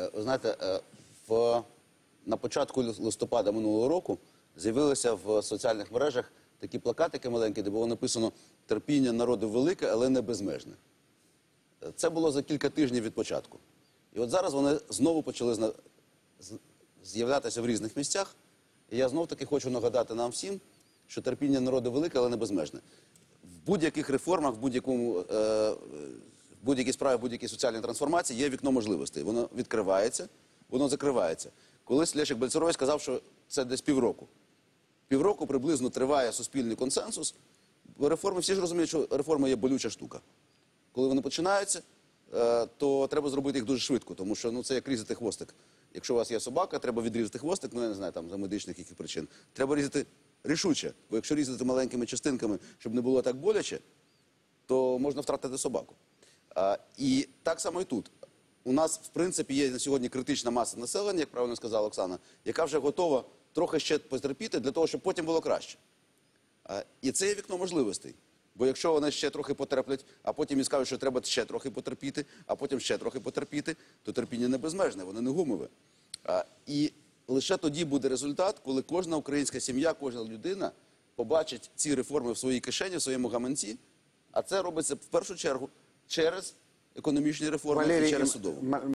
Е, Ви знаєте, е, в, на початку листопада минулого року з'явилися в соціальних мережах такі плакатики маленькі, де було написано терпіння народу велике, але не безмежне. Е, Це було за кілька тижнів від початку. І от зараз вони знову почали з'являтися в різних місцях. І я знов таки хочу нагадати нам всім, що терпіння народу велике, але не безмежне. В будь-яких реформах, в будь-якому е, в будь-якій справі, будь-якій соціальній трансформації є вікно можливостей. Воно відкривається, воно закривається. Колись Лешик Бальцерович сказав, що це десь півроку. Півроку приблизно триває суспільний консенсус. Реформи всі ж розуміють, що реформа є болюча штука. Коли вони починаються, е, то треба зробити їх дуже швидко, тому що ну, це як різати хвостик. Якщо у вас є собака, треба відрізати хвостик, ну я не знаю, там за медичних яких причин. Треба різати рішуче. Бо якщо різати маленькими частинками, щоб не було так боляче, то можна втратити собаку. І так само і тут. У нас, в принципі, є на сьогодні критична маса населення, як правильно сказала Оксана, яка вже готова трохи ще потерпіти для того, щоб потім було краще. І це є вікно можливостей. Бо якщо вони ще трохи потерплять, а потім і скажуть, що треба ще трохи потерпіти, а потім ще трохи потерпіти, то терпіння не безмежне, воно не гумове. І лише тоді буде результат, коли кожна українська сім'я, кожна людина побачить ці реформи в своїй кишені, в своєму гаманці. А це робиться в першу чергу через економічні реформи і Валерій, через судову. М-